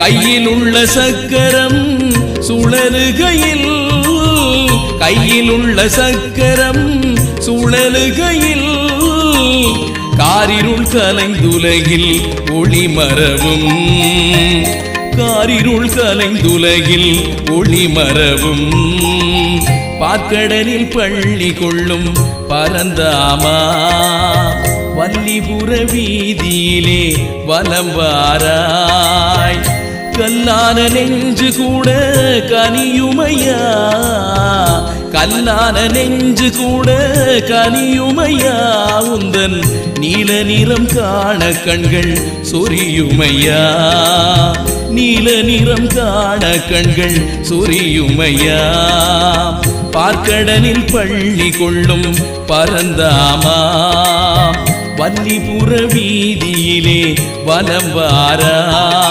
கையில் உள்ள சக்கரம் சுழலுகையில் கையில் உள்ள சக்கரம் சுழலுகையில் காரிருள் கலைந்துலகில் ஒளி மரவும். காரிருள் கலைந்துலகில் ஒளி மரவும். பாக்கடலில் பள்ளி கொள்ளும் பரந்தாமா வள்ளிபுர வீதியிலே வலம் வாராய். கல்லான நெஞ்சு கூட கனியுமையா? கல்லான நெஞ்சு கூட கனியுமையா? உந்தன் நீல நிறம் காண கண்கள் சொரியுமையா? நீல நிறம் காண கண்கள் சொரியுமையா? பார்க்கடலில் பள்ளி கொள்ளும் பரந்தாமா? வல்லிபுற வீதியிலே வலம் வாரா?